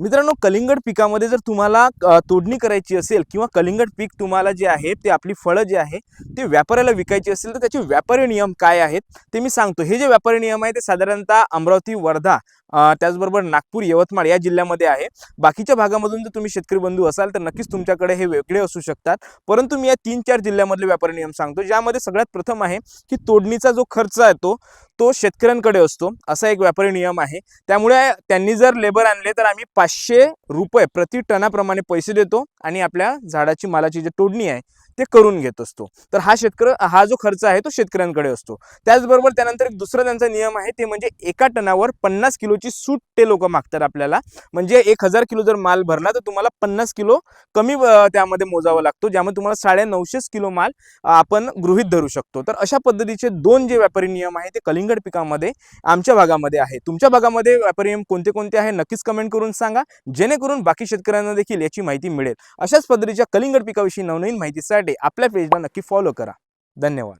मित्रांनो कलिंगड पिकामध्ये जर तुम्हाला तोडणी करायची असेल किंवा कलिंगड पीक तुम्हाला जे आहे ते आपली फळं जे आहे ते व्यापाऱ्याला विकायची असेल तर त्याचे व्यापारी नियम काय आहेत ते मी सांगतो. हे जे व्यापारी नियम आहे ते साधारणतः अमरावती वर्धा त्याचबरोबर नागपूर यवतमाळ या जिल्ह्यामध्ये आहे. बाकीच्या भागामधून जर तुम्ही शेतकरी बंधू असाल तर नक्कीच तुमच्याकडे हे वेगळे असू शकतात. परंतु मी या तीन चार जिल्ह्यामधले व्यापारी नियम सांगतो ज्यामध्ये सगळ्यात प्रथम आहे की तोडणीचा जो खर्च आहे तो तो शेतकऱ्यांकडे असतो. असा एक व्यापारी नियम आहे. त्यामुळे त्यांनी जर लेबर आणले तर आम्ही पाचशे रुपये प्रति टनाप्रमाणे पैसे देतो आणि आपल्या झाडाची मालाची जी तोडणी आहे ते करून घेत असतो. तर हा शेतकरी हा जो खर्च आहे तो शेतकऱ्यांकडे असतो. त्याचबरोबर त्यानंतर एक दुसरा त्यांचा नियम आहे ते म्हणजे एका टनावर पन्नास किलोची सूट ते लोक मागतात आपल्याला. म्हणजे एक हजार किलो जर माल भरला तर तुम्हाला पन्नास किलो कमी त्यामध्ये मोजावा लागतो ज्यामध्ये तुम्हाला साडे नऊशेच किलो माल आपण गृहित धरू शकतो. तर अशा पद्धतीचे दोन जे व्यापारी नियम आहे ते कलिंग कलिंगड पिकामध्ये आमच्या भागामध्ये आहे. तुमच्या भागामध्ये व्यापारी कोणते कोणते आहे नक्कीच कमेंट करून सांगा. जेणेकरून बाकी शेतकऱ्यांना देखील याची माहिती मिळेल. अशाच पद्धतीच्या कलिंगड पिकाविषयी नवनवीन माहितीसाठी आपल्या पेजला नक्की फॉलो करा. धन्यवाद.